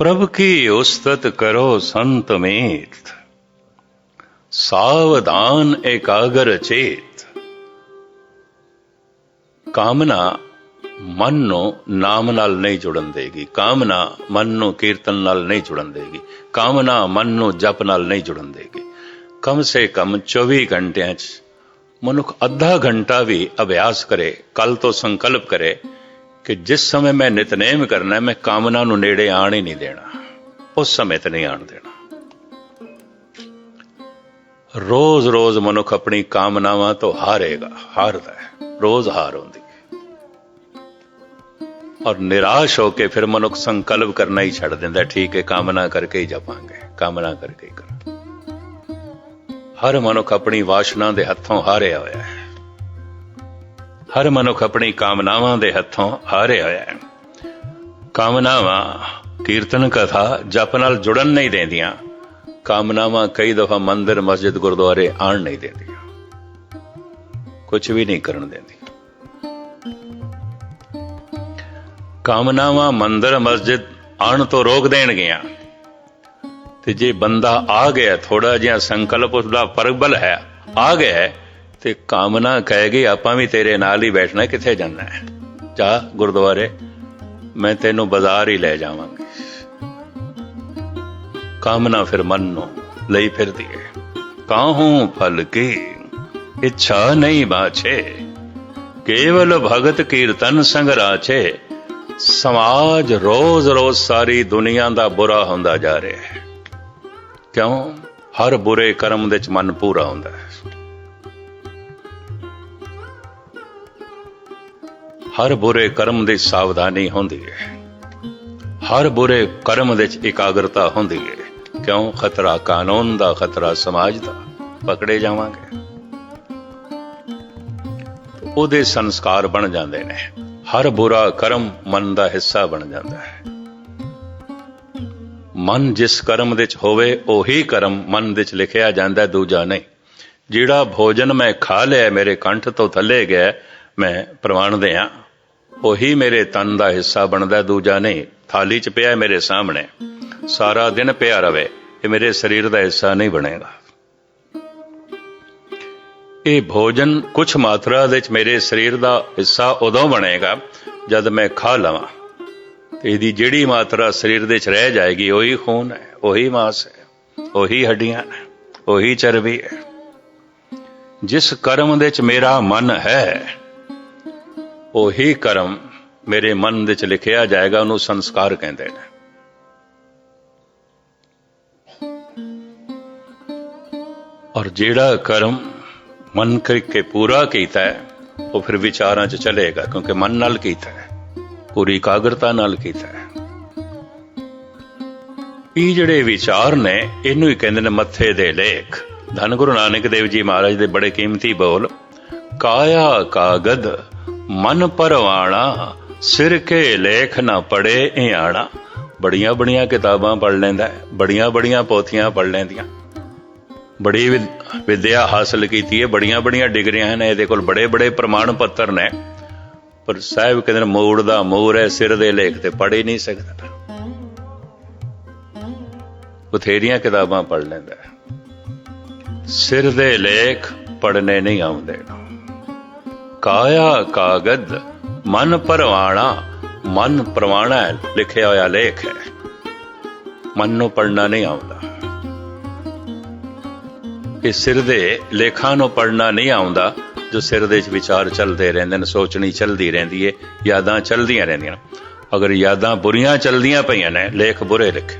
ਪ੍ਰਭ ਕੀ ਉਸਤਤ ਕਰੋ ਸੰਤ ਮੀਤ ਸਾਵਧਾਨ ਇਕਾਗਰ ਚੇਤ ਕਾਮਨਾ ਮਨ ਨੂੰ ਨਾਮ ਨਾਲ ਨਹੀਂ ਜੁੜਨ ਦੇਗੀ ਕਾਮਨਾ ਮਨ ਨੂੰ ਕੀਰਤਨ ਨਾਲ ਨਹੀਂ ਜੁੜਨ ਦੇਗੀ ਕਾਮਨਾ ਮਨ ਨੂੰ ਜਪ ਨਾਲ ਨਹੀਂ ਜੁੜਨ ਦੇਗੀ ਕਮ ਸੇ ਕਮ 24 ਘੰਟਿਆਂ 'ਚ ਮਨੁੱਖ ਅੱਧਾ ਘੰਟਾ ਵੀ ਅਭਿਆਸ ਕਰੇ ਕੱਲ ਤੋਂ ਸੰਕਲਪ ਕਰੇ ਕਿ ਜਿਸ ਸਮੇਂ ਮੈਂ ਨਿਤਨੇਮ ਕਰਨਾ ਮੈਂ ਕਾਮਨਾ ਨੂੰ ਨੇੜੇ ਆਣ ਹੀ ਨਹੀਂ ਦੇਣਾ। ਉਸ ਸਮੇਂ ਤੇ ਨਹੀਂ ਆਣ ਦੇਣਾ। ਰੋਜ਼-ਰੋਜ਼ ਮਨੁੱਖ ਆਪਣੀ ਕਾਮਨਾਵਾਂ ਤੋਂ ਹਾਰੇਗਾ, ਹਾਰਦਾ ਹੈ। ਰੋਜ਼ ਹਾਰ ਹੁੰਦੀ ਹੈ। ਔਰ ਨਿਰਾਸ਼ ਹੋ ਕੇ ਫਿਰ ਮਨੁੱਖ ਸੰਕਲਪ ਕਰਨਾ ਹੀ ਛੱਡ ਦਿੰਦਾ ਠੀਕ ਹੈ, ਕਾਮਨਾ ਕਰਕੇ ਹੀ ਜਪਾਂਗੇ, ਕਾਮਨਾ ਕਰਕੇ ਹੀ ਕਰਾਂ ਹਰ ਮਨੁੱਖ ਆਪਣੀ ਵਾਸ਼ਨਾ ਦੇ ਹੱਥੋਂ ਹਾਰਿਆ ਹੋਇਆ ਹੈ। ਹਰ ਮਨੁੱਖ ਆਪਣੀ ਕਾਮਨਾਵਾਂ ਦੇ ਹੱਥੋਂ ਹਾਰਿਆ ਹੋਇਆ ਹੈ। ਕਾਮਨਾਵਾਂ ਕੀਰਤਨ ਕਥਾ ਜਪ ਨਾਲ ਜੁੜਨ ਨਹੀਂ ਦਿੰਦੀਆਂ। ਕਾਮਨਾਵਾਂ ਕਈ ਦਫਾ ਮੰਦਿਰ ਮਸਜਿਦ ਗੁਰਦੁਆਰੇ ਆਣ ਨਹੀਂ ਦਿੰਦੀਆਂ। ਕੁਝ ਵੀ ਨਹੀਂ ਕਰਨ ਦਿੰਦੀ ਕਾਮਨਾਵਾਂ ਮੰਦਰ ਮਸਜਿਦ ਆਣ ਤੋਂ ਰੋਕ ਦੇਣਗੀਆਂ। ਤੇ ਜੇ ਬੰਦਾ ਆ ਗਿਆ ਥੋੜਾ ਜਿਹਾ ਸੰਕਲਪ ਉਸਦਾ ਪਰਬਲ ਹੈ ਆ ਗਿਆ ਹੈ, ਤੇ ਕਾਮਨਾ ਕਹੇਗੀ ਆਪਾਂ ਵੀ ਤੇਰੇ ਨਾਲ ਹੀ ਬੈਠਣਾ ਹੈ, ਕਿੱਥੇ ਜਾਣਾ ਹੈ? ਜਾ ਗੁਰਦੁਆਰੇ ਮੈਂ ਤੈਨੂੰ ਬਾਜ਼ਾਰ ਹੀ ਲੈ ਜਾਵਾਂਗੀ। ਕਾਮਨਾ ਫਿਰ ਮਨ ਨੂੰ ਲਈ ਫਿਰਦੀ ਹੈ ਕਾਹੂ ਫਲ ਕੀ? ਇੱਛਾ ਨਹੀਂ ਬਾਛੇ। ਕੇਵਲ ਭਗਤ ਕੀਰਤਨ ਸੰਗ ਰਾਛੇ ਸਮਾਜ ਰੋਜ਼-ਰੋਜ਼ ਸਾਰੀ ਦੁਨੀਆ ਦਾ ਬੁਰਾ ਹੁੰਦਾ ਜਾ ਰਿਹਾ ਹੈ। ਕਿਉਂ? ਹਰ ਬੁਰੇ ਕਰਮ ਦੇ ਚ ਮਨ ਪੂਰਾ ਹੁੰਦਾ ਹੈ। ਹਰ ਬੁਰੇ ਕਰਮ ਦੀ ਸਾਵਧਾਨੀ ਹੁੰਦੀ ਹੈ ਹਰ ਬੁਰੇ ਕਰਮ ਵਿੱਚ ਇਕਾਗਰਤਾ ਹੁੰਦੀ ਹੈ ਕਿਉਂ? ਖਤਰਾ ਕਾਨੂੰਨ ਦਾ ਖਤਰਾ ਸਮਾਜ ਦਾ। ਪਕੜੇ ਜਾਵਾਂਗੇ। ਉਹਦੇ ਸੰਸਕਾਰ ਬਣ ਜਾਂਦੇ ਨੇ। ਹਰ ਬੁਰਾ ਕਰਮ ਮਨ ਦਾ ਹਿੱਸਾ ਬਣ ਜਾਂਦਾ ਹੈ। ਮਨ ਜਿਸ ਕਰਮ ਵਿੱਚ ਹੋਵੇ, ਉਹੀ ਕਰਮ ਮਨ ਵਿੱਚ ਲਿਖਿਆ ਜਾਂਦਾ, ਦੂਜਾ ਨਹੀਂ। ਜਿਹੜਾ ਭੋਜਨ ਮੈਂ ਖਾ ਲਿਆ, ਮੇਰੇ ਕੰਠ ਤੋਂ ਥੱਲੇ ਗਿਆ, ਮੈਂ ਪ੍ਰਵਾਨਦੇ ਆ। ਉਹੀ ਮੇਰੇ ਤਨ ਦਾ ਹਿੱਸਾ ਬਣਦਾ ਦੂਜਾ ਨਹੀਂ। ਥਾਲੀ 'ਚ ਪਿਆ ਮੇਰੇ ਸਾਹਮਣੇ। ਸਾਰਾ ਦਿਨ ਪਿਆ ਰਵੇ, ਇਹ ਮੇਰੇ ਸਰੀਰ ਦਾ ਹਿੱਸਾ ਨਹੀਂ ਬਣੇਗਾ। ਇਹ ਭੋਜਨ ਕੁਝ ਮਾਤਰਾ ਦੇ ਵਿੱਚ ਮੇਰੇ ਸਰੀਰ ਦਾ ਹਿੱਸਾ ਉਦੋਂ ਬਣੇਗਾ ਜਦ ਮੈਂ ਖਾ ਲਵਾਂ। ਤੇ ਇਹਦੀ ਜਿਹੜੀ ਮਾਤਰਾ ਸਰੀਰ ਦੇ ਵਿੱਚ ਰਹਿ ਜਾਏਗੀ, ਉਹੀ ਖੂਨ ਹੈ, ਉਹੀ ਮਾਸ ਹੈ, ਉਹੀ ਹੱਡੀਆਂ ਨੇ ਉਹੀ ਚਰਬੀ ਹੈ। ਜਿਸ ਕਰਮ ਦੇ ਵਿੱਚ ਮੇਰਾ ਮਨ ਹੈ ਉਹੀ ਕਰਮ ਮੇਰੇ ਮਨ ਵਿੱਚ ਲਿਖਿਆ ਜਾਏਗਾ, ਉਹਨੂੰ ਸੰਸਕਾਰ ਕਹਿੰਦੇ ਨੇ। ਔਰ ਜਿਹੜਾ ਕਰਮ ਮਨ ਕਰਕੇ ਪੂਰਾ ਕੀਤਾ ਹੈ, ਉਹ ਫਿਰ ਵਿਚਾਰਾਂ 'ਚ ਚਲੇਗਾ, ਕਿਉਂਕਿ ਮਨ ਨਾਲ ਕੀਤਾ ਹੈ, ਪੂਰੀ ਇਕਾਗਰਤਾ ਨਾਲ ਕੀਤਾ ਹੈ। ਇਹ ਜਿਹੜੇ ਵਿਚਾਰ ਨੇ, ਇਹਨੂੰ ਹੀ ਕਹਿੰਦੇ ਨੇ ਮੱਥੇ ਦੇ ਲੇਖ। ਧੰਨ ਗੁਰੂ ਨਾਨਕ ਦੇਵ ਜੀ ਮਹਾਰਾਜ ਦੇ ਬੜੇ ਕੀਮਤੀ ਬੋਲ, ਕਾਇਆ ਕਾਗਦ ਮਨ ਪਰਵਾਣਾ ਸਿਰ ਕੇ ਲੇਖ ਨਾ ਪੜੇ ਇਆਣਾ ਬੜੀਆਂ ਬੜੀਆਂ ਕਿਤਾਬਾਂ ਪੜ ਲੈਂਦਾ ਬੜੀਆਂ ਬੜੀਆਂ ਪੋਥੀਆਂ ਪੜ ਲੈਂਦੀਆਂ। ਬੜੀ ਵਿਦ- ਵਿਦਿਆ ਹਾਸਲ ਕੀਤੀ ਹੈ, ਬੜੀਆਂ ਬੜੀਆਂ ਡਿਗਰੀਆਂ ਨੇ ਇਹਦੇ ਕੋਲ ਬੜੇ ਬੜੇ ਪ੍ਰਮਾਣ ਪੱਤਰ ਨੇ। ਪਰ ਸਾਹਿਬ ਕਹਿੰਦੇ ਨੇ, ਮੂੜ ਦਾ ਮੋਰ ਹੈ, ਸਿਰ ਦੇ ਲੇਖ ਤੇ ਪੜ ਹੀ ਨਹੀਂ ਸਕਦਾ। ਬਥੇਰੀਆਂ ਕਿਤਾਬਾਂ ਪੜ ਲੈਂਦਾ ਸਿਰ ਦੇ ਲੇਖ ਪੜਨੇ ਨਹੀਂ ਆਉਂਦੇ। ਕਾਇਆ ਕਾਗਦ, ਮਨ ਪਰਵਾਣਾ ਮਨ ਪਰਵਾਣਾ ਲਿਖਿਆ ਹੋਇਆ ਲੇਖ ਹੈ। ਮਨ ਨੂੰ ਪੜਨਾ ਨਹੀਂ ਆਉਂਦਾ। ਕਿ ਸਿਰ ਦੇ ਲੇਖਾਂ ਨੂੰ ਪੜਨਾ ਨਹੀਂ ਆਉਂਦਾ, ਜੋ ਸਿਰ ਦੇ ਵਿੱਚ ਵਿਚਾਰ ਚੱਲਦੇ ਰਹਿੰਦੇ ਨੇ, ਸੋਚਣੀ ਚੱਲਦੀ ਰਹਿੰਦੀ ਏ, ਯਾਦਾਂ ਚੱਲਦੀਆਂ ਰਹਿੰਦੀਆਂ ਅਗਰ ਯਾਦਾਂ ਬੁਰੀਆਂ ਚੱਲਦੀਆਂ ਪਈਆਂ ਨੇ, ਲੇਖ ਬੁਰੇ ਲਿਖੇ।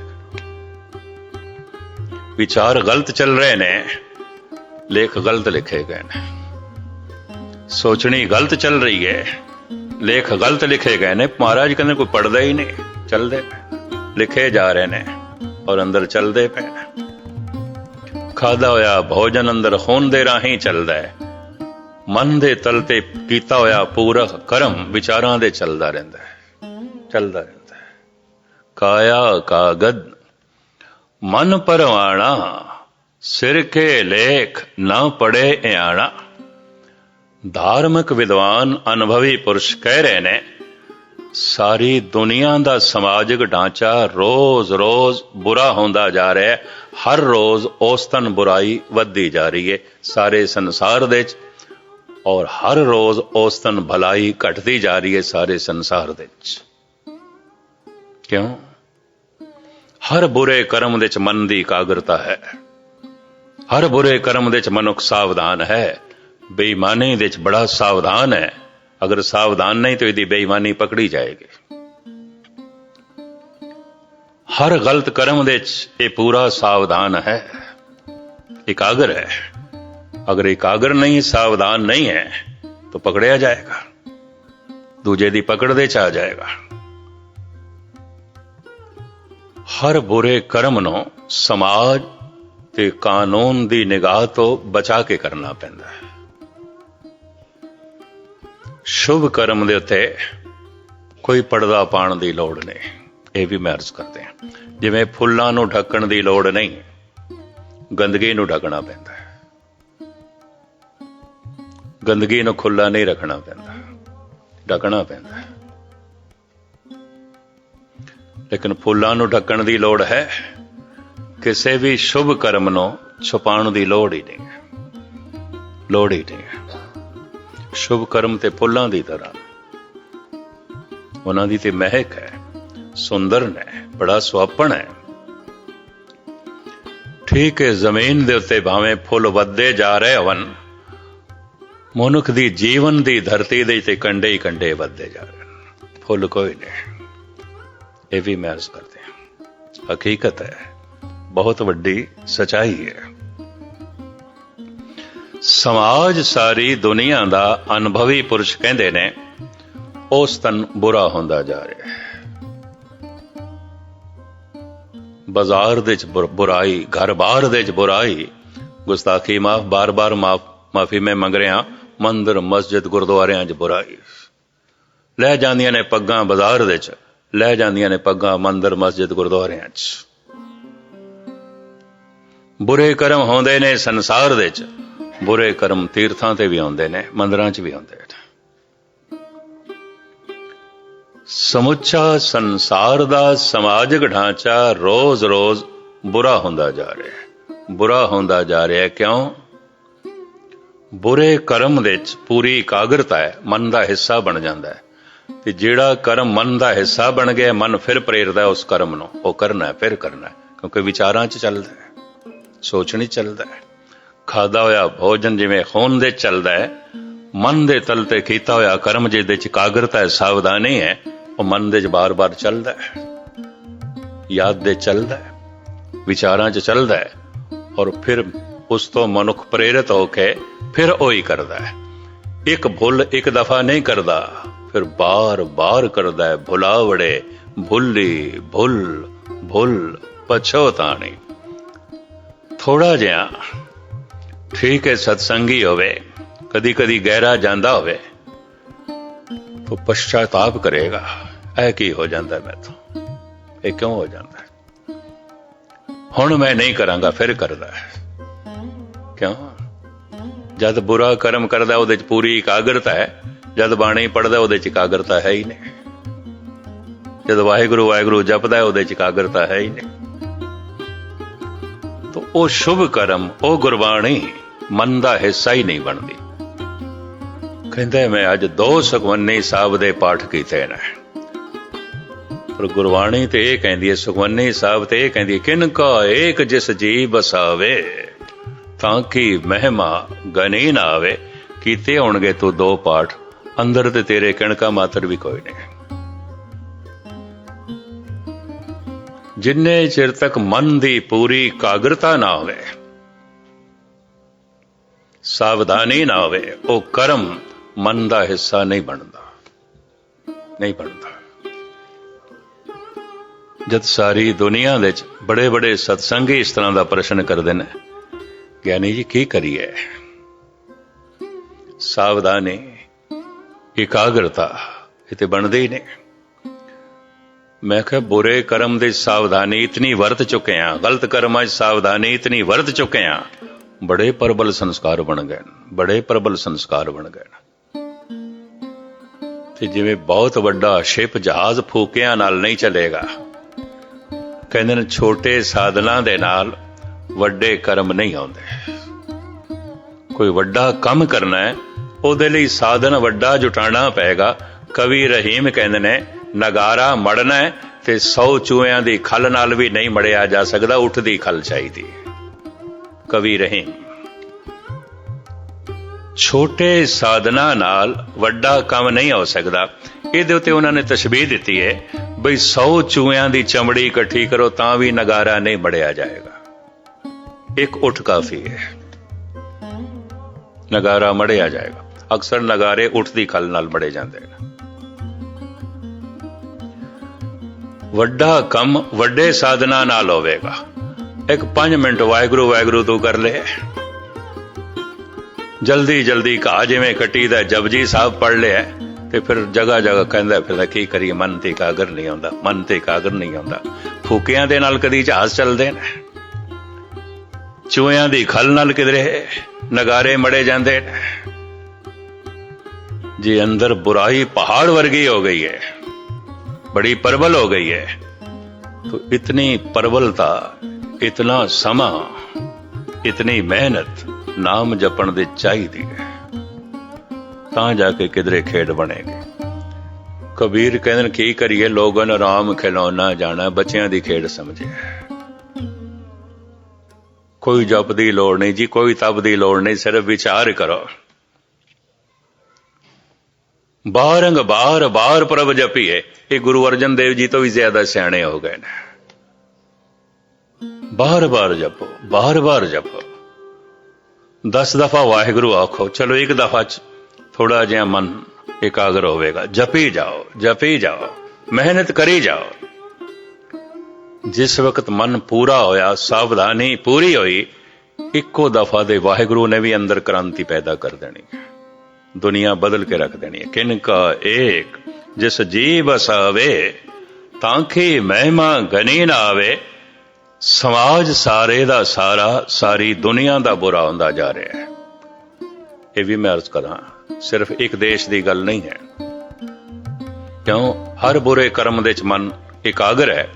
ਵਿਚਾਰ ਗਲਤ ਚੱਲ ਰਹੇ ਨੇ, ਲੇਖ ਗਲਤ ਲਿਖੇ ਗਏ ਨੇ। ਸੋਚਣੀ ਗਲਤ ਚੱਲ ਰਹੀ ਹੈ। ਲੇਖ ਗਲਤ ਲਿਖੇ ਗਏ ਨੇ। ਮਹਾਰਾਜ ਕਹਿੰਦੇ ਕੋਈ ਪੜਦਾ ਹੀ ਨਹੀਂ। ਚੱਲਦੇ ਪਏ। ਲਿਖੇ ਜਾ ਰਹੇ ਨੇ ਔਰ ਅੰਦਰ ਚੱਲਦੇ ਪਏ। ਖਾਦਾ ਹੋਇਆ ਭੋਜਨ ਅੰਦਰ ਖੂਨ ਦੇ ਰਾਹੀਂ ਚੱਲਦਾ ਹੈ। ਮਨ ਦੇ ਤਲ ਤੇ ਕੀਤਾ ਹੋਇਆ ਪੂਰਾ ਕਰਮ ਵਿਚਾਰਾਂ ਦੇ ਚੱਲਦਾ ਰਹਿੰਦਾ ਹੈ। ਚੱਲਦਾ ਰਹਿੰਦਾ ਹੈ। ਕਾਇਆ ਕਾਗਦ, ਮਨ ਪਰਵਾਣਾ, ਸਿਰ ਕੇ ਲੇਖ ਨਾ ਪੜੇ ਇਆਣਾ। ਧਾਰਮਿਕ ਵਿਦਵਾਨ ਅਨੁਭਵੀ ਪੁਰਸ਼ ਕਹਿ ਰਹੇ ਨੇ, ਸਾਰੀ ਦੁਨੀਆ ਦਾ ਸਮਾਜਿਕ ਢਾਂਚਾ ਰੋਜ਼-ਰੋਜ਼ ਬੁਰਾ ਹੁੰਦਾ ਜਾ ਰਿਹਾ ਹੈ। ਹਰ ਰੋਜ਼ ਔਸਤਨ ਬੁਰਾਈ ਵੱਧਦੀ ਜਾ ਰਹੀ ਹੈ ਸਾਰੇ ਸੰਸਾਰ ਦੇ ਵਿੱਚ ਔਰ ਹਰ ਰੋਜ਼ ਔਸਤਨ ਭਲਾਈ ਘਟਦੀ ਜਾ ਰਹੀ ਹੈ ਸਾਰੇ ਸੰਸਾਰ ਦੇ ਵਿੱਚ। ਕਿਉਂ? ਹਰ ਬੁਰੇ ਕਰਮ ਦੇ ਵਿੱਚ ਮਨ ਦੀ ਇਕਾਗਰਤਾ ਹੈ। ਹਰ ਬੁਰੇ ਕਰਮ ਦੇ ਵਿੱਚ ਮਨੁੱਖ ਸਾਵਧਾਨ ਹੈ। ਬੇਈਮਾਨੀ ਦੇ ਵਿੱਚ ਬੜਾ ਸਾਵਧਾਨ ਹੈ। ਅਗਰ ਸਾਵਧਾਨ ਨਹੀਂ ਤਾਂ ਇਹਦੀ ਬੇਈਮਾਨੀ ਪਕੜੀ ਜਾਏਗੀ। ਹਰ ਗਲਤ ਕਰਮ ਦੇ ਵਿੱਚ ਇਹ ਪੂਰਾ ਸਾਵਧਾਨ ਹੈ। ਇਕਾਗਰ ਹੈ। ਅਗਰ ਇਕਾਗਰ ਨਹੀਂ, ਸਾਵਧਾਨ ਨਹੀਂ ਹੈ, ਤਾਂ ਪਕੜਿਆ ਜਾਏਗਾ। ਦੂਜੇ ਦੀ ਪਕੜ ਦੇ ਚ ਆ ਜਾਏਗਾ। ਹਰ ਬੁਰੇ ਕਰਮ ਨੂੰ ਸਮਾਜ ਤੇ ਕਾਨੂੰਨ ਦੀ ਨਿਗਾਹ ਤੋਂ ਬਚਾ ਕੇ ਕਰਨਾ ਪੈਂਦਾ ਹੈ। ਸ਼ੁਭ ਕਰਮ ਦੇ ਉੱਤੇ ਕੋਈ ਪਰਦਾ ਪਾਉਣ ਦੀ ਲੋੜ ਨਹੀਂ। ਇਹ ਵੀ ਮੈਂ ਅਰਜ਼ ਕਰਦੇ ਹਾਂ। ਜਿਵੇਂ ਫੁੱਲਾਂ ਨੂੰ ਢੱਕਣ ਦੀ ਲੋੜ ਨਹੀਂ, ਗੰਦਗੀ ਨੂੰ ਢੱਕਣਾ ਪੈਂਦਾ ਹੈ। ਗੰਦਗੀ ਨੂੰ ਖੁੱਲਾ ਨਹੀਂ ਰੱਖਣਾ ਪੈਂਦਾ, ਢੱਕਣਾ ਪੈਂਦਾ ਲੇਕਿਨ ਫੁੱਲਾਂ ਨੂੰ ਢੱਕਣ ਦੀ ਲੋੜ ਹੈ, ਕਿਸੇ ਵੀ ਸ਼ੁਭ ਕਰਮ ਨੂੰ ਛੁਪਾਉਣ ਦੀ ਲੋੜ ਹੀ ਨਹੀਂ ਲੋੜ ਹੀ ਨਹੀਂ ਹੈ। ਸ਼ੁਭ ਕਰਮ ਤੇ ਫੁੱਲਾਂ ਦੀ ਤਰ੍ਹਾਂ। ਉਹਨਾਂ ਦੀ ਤੇ ਮਹਿਕ ਹੈ ਸੁੰਦਰ ਨੇ ਬੜਾ ਸੁਆਪਣ ਹੈ। ਠੀਕ ਹੈ, ਜ਼ਮੀਨ ਦੇ ਉੱਤੇ ਭਾਵੇਂ ਫੁੱਲ ਵੱਧਦੇ ਜਾ ਰਹੇ ਹਨ ਮਨੁੱਖ ਦੀ ਜੀਵਨ ਦੀ ਧਰਤੀ ਦੇ ਤੇ ਕੰਡੇ ਹੀ ਕੰਡੇ ਵੱਧਦੇ ਜਾ ਰਹੇ ਹਨ। ਫੁੱਲ ਕੋਈ ਨਹੀਂ। ਇਹ ਵੀ ਮੈਂ ਕਰਦੇ ਹਾਂ। ਹਕੀਕਤ ਹੈ, ਬਹੁਤ ਵੱਡੀ ਸਚਾਈ ਹੈ। ਸਮਾਜ ਸਾਰੀ ਦੁਨੀਆ ਦਾ ਅਨੁਭਵੀ ਪੁਰਸ਼ ਕਹਿੰਦੇ ਨੇ, ਉਸ ਤਨ ਬੁਰਾ ਹੁੰਦਾ ਜਾ ਰਿਹਾ ਹੈ। ਬਾਜ਼ਾਰ ਦੇ ਚ ਬੁਰਾਈ, ਘਰ-ਬਾਰ ਦੇ ਚ ਬੁਰਾਈ, ਗੁਸਤਾਖੀ ਮਾਫ, ਬਾਰ-ਬਾਰ ਮਾਫ, ਮਾਫੀ ਮੈਂ ਮੰਗ ਰਿਹਾ, ਮੰਦਰ, ਮਸਜਿਦ, ਗੁਰਦੁਆਰਿਆਂ 'ਚ ਬੁਰਾਈ। ਲੈ ਜਾਂਦੀਆਂ ਨੇ ਪੱਗਾਂ ਬਾਜ਼ਾਰ ਦੇ ਚ, ਲੈ ਜਾਂਦੀਆਂ ਨੇ ਪੱਗਾਂ ਮੰਦਰ, ਮਸਜਿਦ, ਗੁਰਦੁਆਰਿਆਂ 'ਚ। ਬੁਰੇ ਕਰਮ ਹੁੰਦੇ ਨੇ ਸੰਸਾਰ ਦੇ ਚ। ਬੁਰੇ ਕਰਮ ਤੀਰਥਾਂ ਤੇ ਵੀ ਆਉਂਦੇ ਨੇ, ਮੰਦਰਾਂ 'ਚ ਵੀ ਆਉਂਦੇ ਨੇ। ਸਮੁੱਚਾ ਸੰਸਾਰ ਦਾ ਸਮਾਜਿਕ ਢਾਂਚਾ ਰੋਜ਼-ਰੋਜ਼ ਬੁਰਾ ਹੁੰਦਾ ਜਾ ਰਿਹਾ ਹੈ। ਬੁਰਾ ਹੁੰਦਾ ਜਾ ਰਿਹਾ ਹੈ ਕਿਉਂ? ਬੁਰੇ ਕਰਮ ਦੇ ਵਿੱਚ ਪੂਰੀ ਇਕਾਗਰਤਾ ਹੈ, ਮਨ ਦਾ ਹਿੱਸਾ ਬਣ ਜਾਂਦਾ ਹੈ। ਤੇ ਜਿਹੜਾ ਕਰਮ ਮਨ ਦਾ ਹਿੱਸਾ ਬਣ ਗਿਆ, ਮਨ ਫਿਰ ਪ੍ਰੇਰਦਾ ਉਸ ਕਰਮ ਨੂੰ। ਉਹ ਕਰਨਾ ਹੈ, ਫਿਰ ਕਰਨਾ ਹੈ, ਕਿਉਂਕਿ ਵਿਚਾਰਾਂ 'ਚ ਚੱਲਦਾ ਹੈ ਸੋਚਣੀ ਚੱਲਦਾ ਹੈ। ਖਾਦਾ ਹੋਇਆ, ਭੋਜਨ ਜਿਵੇਂ ਖੂਨ ਦੇ ਚੱਲਦਾ ਹੈ, ਮਨ ਦੇ ਤਲ ਤੇ ਕੀਤਾ ਹੋਇਆ ਕਰਮ ਜਿਹਦੇ ਚ ਕਾਗਰਤਾ ਹੈ, ਸਾਵਧਾਨੀ ਹੈ, ਉਹ ਮਨ ਦੇ ਚ ਬਾਰ-ਬਾਰ ਚੱਲਦਾ ਹੈ, ਯਾਦ ਦੇ ਚੱਲਦਾ ਹੈ, ਵਿਚਾਰਾਂ 'ਚ ਚੱਲਦਾ ਹੈ, ਔਰ ਫਿਰ ਉਸ ਤੋਂ ਮਨੁੱਖ ਪ੍ਰੇਰਿਤ ਹੋ ਕੇ ਫਿਰ ਉਹੀ ਕਰਦਾ ਹੈ। ਇੱਕ ਭੁੱਲ ਇੱਕ ਦਫਾ ਨਹੀਂ ਕਰਦਾ, ਫਿਰ ਬਾਰ-ਬਾਰ ਕਰਦਾ ਹੈ, ਭੁਲਾਵੜੇ, ਭੁੱਲੀ, ਭੁੱਲ ਭੁੱਲ ਪਛੋਤਾਣੀ ਥੋੜਾ ਜਿਹਾ ਠੀਕ ਹੈ, ਸਤਸੰਗੀ ਹੋਵੇ, ਕਦੀ ਕਦੀ ਗਹਿਰਾ ਜਾਂਦਾ ਹੋਵੇ ਤਾਂ ਪਛਤਾਤਾਪ ਕਰੇਗਾ। ਇਹ ਕੀ ਹੋ ਜਾਂਦਾ ਮੈਥੋਂ? ਇਹ ਕਿਉਂ ਹੋ ਜਾਂਦਾ ਹੁਣ ਮੈਂ ਨਹੀਂ ਕਰਾਂਗਾ, ਫਿਰ ਕਰਦਾ ਕਿਉਂ? ਜਦ ਬੁਰਾ ਕਰਮ ਕਰਦਾ, ਉਹਦੇ ਚ ਪੂਰੀ ਇਕਾਗਰਤਾ ਹੈ। ਜਦ ਬਾਣੀ ਪੜਦਾ ਉਹਦੇ ਚ ਇਕਾਗਰਤਾ ਹੈ ਹੀ ਨਹੀਂ। ਜਦ ਵਾਹਿਗੁਰੂ ਵਾਹਿਗੁਰੂ ਜਪਦਾ ਉਹਦੇ ਚ ਇਕਾਗਰਤਾ ਹੈ ਹੀ ਨਹੀਂ। ਤਾਂ ਉਹ ਸ਼ੁਭ ਕਰਮ, ਉਹ ਗੁਰਬਾਣੀ ਮਨ ਦਾ ਹਿੱਸਾ ਹੀ ਨਹੀਂ ਬਣਦੀ। ਕਹਿੰਦੇ ਮੈਂ ਅੱਜ ਦੋ ਸੁਖਮਨੀ ਸਾਹਿਬ ਦੇ ਪਾਠ ਕੀਤੇ ਨੇ। ਪਰ ਗੁਰਬਾਣੀ ਤੇ ਇਹ ਕਹਿੰਦੀ ਹੈ, ਸੁਖਮਨੀ ਸਾਹਿਬ ਤੇ ਇਹ ਕਹਿੰਦੀ ਹੈ, ਕਿਨ ਕਾ ਏਕ ਜਿਸ ਜੀ ਬਸਾਵੇ, ਤਾਂ ਕਿ ਮਹਿਮਾ ਗਨੀ ਨਾ ਆਵੇ। ਕੀਤੇ ਹੋਣਗੇ ਤੂੰ ਦੋ ਪਾਠ, ਅੰਦਰ ਤੇ ਤੇਰੇ ਕਿਣਕਾ ਮਾਤਰ ਵੀ ਕੋਈ ਨਹੀਂ ਜਿੰਨੇ ਚਿਰ ਤੱਕ ਮਨ ਦੀ ਪੂਰੀ ਇਕਾਗਰਤਾ ਨਾ ਹੋਵੇ ਸਾਵਧਾਨੀ ਨਾ ਹੋਵੇ, ਉਹ ਕਰਮ ਮਨ ਦਾ ਹਿੱਸਾ ਨਹੀਂ ਬਣਦਾ। ਨਹੀਂ ਬਣਦਾ। ਜਦ ਸਾਰੀ ਦੁਨੀਆ ਦੇ ਵਿੱਚ ਬੜੇ ਬੜੇ ਸਤਸੰਗੀ ਇਸ ਤਰ੍ਹਾਂ ਦਾ ਪ੍ਰਸ਼ਨ ਕਰਦੇ ਨੇ, ਗਿਆਨੀ ਜੀ ਕੀ ਕਰੀਏ? ਸਾਵਧਾਨੀ, ਇਕਾਗਰਤਾ, ਇਹ ਤੇ ਬਣਦੇ ਹੀ ਨੇ। ਮੈਂ ਕਿਹਾ, ਬੁਰੇ ਕਰਮ ਦੀ ਸਾਵਧਾਨੀ ਇਤਨੀ ਵਰਤ ਚੁੱਕੇ ਆ ਗਲਤ ਕਰਮਾਂ 'ਚ ਸਾਵਧਾਨੀ ਇਤਨੀ ਵਰਤ ਚੁੱਕੇ ਆ ਬੜੇ ਪ੍ਰਬਲ ਸੰਸਕਾਰ ਬਣ ਗਏ ਬੜੇ ਪ੍ਰਬਲ ਸੰਸਕਾਰ ਬਣ ਗਏ ਤੇ ਜਿਵੇਂ ਬਹੁਤ ਵੱਡਾ ਸ਼ਿਪ ਜਹਾਜ਼ ਫੂਕਿਆਂ ਨਾਲ ਨਹੀਂ ਚੱਲੇਗਾ, ਕਹਿੰਦੇ ਨੇ ਛੋਟੇ ਸਾਧਨਾਂ ਦੇ ਨਾਲ ਵੱਡੇ ਕਰਮ ਨਹੀਂ ਆਉਂਦੇ। ਕੋਈ ਵੱਡਾ ਕੰਮ ਕਰਨਾ ਹੈ, ਉਹਦੇ ਲਈ ਸਾਧਨ ਵੱਡਾ ਜੁਟਾਣਾ ਪਏਗਾ। ਕਵੀ ਰਹੀਮ ਕਹਿੰਦੇ ਨੇ, ਨਗਾਰਾ ਮੜਨਾ ਤੇ 100 ਚੂਹਿਆਂ ਦੀ ਖਲ ਨਾਲ ਵੀ ਨਹੀਂ ਮੜਿਆ ਜਾ ਸਕਦਾ ਉੱਠਦੀ ਖਲ ਚਾਹੀਦੀ ਕਵੀ ਰਹੇ। ਛੋਟੇ ਸਾਧਨਾ ਨਾਲ ਵੱਡਾ ਕੰਮ ਨਹੀਂ ਹੋ ਸਕਦਾ। ਇਹਦੇ ਉੱਤੇ ਉਹਨਾਂ ਨੇ ਤਸ਼ਬੀਹ ਦਿੱਤੀ ਹੈ, ਬਈ 100 ਚੂਹਿਆਂ ਦੀ ਚਮੜੀ ਇਕੱਠੀ ਕਰੋ ਤਾਂ ਵੀ ਨਗਾਰਾ ਨਹੀਂ ਬੜਿਆ ਜਾਏਗਾ। ਇੱਕ ਉੱਠ ਕਾਫੀ ਹੈ। ਨਗਾਰਾ ਮੜਿਆ ਜਾਏਗਾ। ਅਕਸਰ ਨਗਾਰੇ ਉੱਠਦੀ ਖਲ ਨਾਲ ਮੜੇ ਜਾਂਦੇ ਨੇ। ਵੱਡਾ ਕੰਮ ਵੱਡੇ ਸਾਧਨਾ ਨਾਲ ਹੋਵੇਗਾ। ਇੱਕ 5 ਮਿੰਟ ਵਾਹਿਗੁਰੂ ਵਾਹਿਗੁਰੂ ਤੂੰ ਕਰ ਲੈ ਜਲਦੀ ਜਲਦੀ ਘਾ ਜਿਵੇਂ ਕੱਟੀ ਦਾ ਜਪਜੀ ਸਾਹਿਬ ਪੜ ਲਿਆ ਤੇ ਫਿਰ ਜਗਾ ਜਗਾ ਕਹਿੰਦਾ ਫਿਰ ਕੀ ਕਰੀਏ ਮਨ ਤੇ ਕਾਗਰ ਨਹੀਂ ਆਉਂਦਾ ਮਨ ਤੇ ਕਾਗਰ ਨਹੀਂ ਆਉਂਦਾ ਫੂਕਿਆਂ ਦੇ ਨਾਲ ਕਦੀ ਜਹਾਜ਼ ਚੱਲਦੇ ਨੇ ਚੂਹਿਆਂ ਦੀ ਖਲ ਨਾਲ ਕਿਧਰੇ ਨਗਾਰੇ ਮੜੇ ਜਾਂਦੇ ਨੇ ਜੇ ਅੰਦਰ ਬੁਰਾਈ ਪਹਾੜ ਵਰਗੀ ਹੋ ਗਈ ਹੈ बड़ी परबल हो गई है तो इतनी परबलता ਇਤਨਾ ਸਮਾਂ, ਇਤਨੀ ਮਿਹਨਤ ਨਾਮ ਜਪਣ ਦੇ ਚਾਹੀਦੀ ਹੈ। ਤਾਂ ਜਾ ਕੇ ਕਿਧਰੇ ਖੇਡ ਬਣੇਗੀ। ਕਬੀਰ ਕਹਿੰਦੇ ਨੇ, ਕੀ ਕਰੀਏ, ਲੋਗਨ ਆਰਾਮ ਖਿਲਾਉਣਾ ਜਾਣਾ, ਬੱਚਿਆਂ ਦੀ ਖੇਡ ਸਮਝਿਆ। ਕੋਈ ਜਪ ਦੀ ਲੋੜ ਨਹੀਂ ਜੀ, ਕੋਈ ਤਪ ਦੀ ਲੋੜ ਨਹੀਂ, ਸਿਰਫ ਵਿਚਾਰ ਕਰੋ। ਬਾਹਰੰਗ ਬਾਹਰ ਬਾਹਰ ਪ੍ਰਭ ਜਪੀਏ, ਇਹ ਗੁਰੂ ਅਰਜਨ ਦੇਵ ਜੀ ਤੋਂ ਵੀ ਜ਼ਿਆਦਾ ਸਿਆਣੇ ਹੋ ਗਏ ਨੇ। ਬਾਰ ਬਾਰ ਜਪੋ ਬਾਰ ਬਾਰ ਜਪੋ। 10 ਦਫਾ ਵਾਹਿਗੁਰੂ ਆਖੋ, ਚਲੋ ਇੱਕ ਦਫਾ ਚ ਥੋੜਾ ਜਿਹਾ ਮਨ ਇਕਾਗਰ ਹੋਵੇਗਾ। ਜਪੀ ਜਾਓ ਜਪੀ ਜਾਓ, ਮਿਹਨਤ ਕਰੀ ਜਾਓ। ਜਿਸ ਵਕਤ ਮਨ ਪੂਰਾ ਹੋਇਆ, ਸਾਵਧਾਨੀ ਪੂਰੀ ਹੋਈ, ਇੱਕੋ ਦਫਾ ਦੇ ਵਾਹਿਗੁਰੂ ਨੇ ਵੀ ਅੰਦਰ ਕ੍ਰਾਂਤੀ ਪੈਦਾ ਕਰ ਦੇਣੀ। ਹੈ ਦੁਨੀਆ ਬਦਲ ਕੇ ਰੱਖ ਦੇਣੀ ਹੈ। ਕਿਨ ਕਾ ਏਕ, ਜਿਸ ਜੀ ਬਸਾਵੇ ਤਾਂ ਕਿ ਮਹਿਮਾ ਗਨੀ ਨਾ ਆਵੇ ਸਮਾਜ ਸਾਰੇ ਦਾ ਸਾਰਾ, ਸਾਰੀ ਦੁਨੀਆ ਦਾ ਬੁਰਾ ਹੁੰਦਾ ਜਾ ਰਿਹਾ ਹੈ। ਇਹ ਵੀ ਮੈਂ ਅਰਜ਼ ਕਰਾਂ, ਸਿਰਫ ਇੱਕ ਦੇਸ਼ ਦੀ ਗੱਲ ਨਹੀਂ ਹੈ। ਕਿਉਂ? ਹਰ ਬੁਰੇ ਕਰਮ ਦੇ ਵਿੱਚ ਮਨ ਇਕਾਗਰ ਹੈ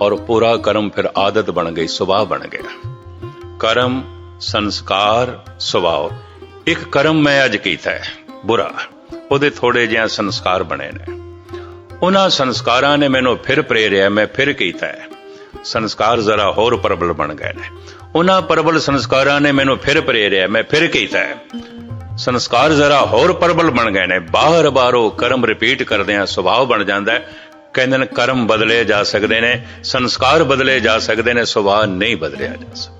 ਔਰ ਪੂਰਾ ਕਰਮ ਫਿਰ ਆਦਤ ਬਣ ਗਈ, ਸੁਭਾਅ ਬਣ ਗਿਆ। ਕਰਮ, ਸੰਸਕਾਰ, ਸੁਭਾਅ। ਇੱਕ ਕਰਮ ਮੈਂ ਅੱਜ ਕੀਤਾ ਹੈ, ਬੁਰਾ। ਉਹਦੇ ਥੋੜੇ ਜਿਹਾ ਸੰਸਕਾਰ ਬਣੇ ਨੇ। ਉਹਨਾਂ ਸੰਸਕਾਰਾਂ ਨੇ ਮੈਨੂੰ ਫਿਰ ਪ੍ਰੇਰਿਆ, ਮੈਂ ਫਿਰ ਕੀਤਾ ਹੈ। ਸੰਸਕਾਰ ਜ਼ਰਾ ਹੋਰ ਪ੍ਰਬਲ ਬਣ ਗਏ ਨੇ। ਉਹਨਾਂ ਪ੍ਰਬਲ ਸੰਸਕਾਰਾਂ ਨੇ ਮੈਨੂੰ ਫਿਰ ਪ੍ਰੇਰਿਆ, ਮੈਂ ਫਿਰ ਕੀਤਾ ਹੈ। ਸੰਸਕਾਰ ਜ਼ਰਾ ਹੋਰ ਪ੍ਰਬਲ ਬਣ ਗਏ ਨੇ। ਬਾਹਰ-ਬਾਰ ਉਹ ਕਰਮ ਰਿਪੀਟ ਕਰਦੇ ਆ ਸੁਭਾਅ ਬਣ ਜਾਂਦਾ ਹੈ। ਕਹਿੰਦੇ ਨੇ ਕਰਮ ਬਦਲੇ ਜਾ ਸਕਦੇ ਨੇ, ਸੰਸਕਾਰ ਬਦਲੇ ਜਾ ਸਕਦੇ ਨੇ, ਸੁਭਾਅ ਨਹੀਂ ਬਦਲਿਆ ਜਾ ਸਕਦਾ।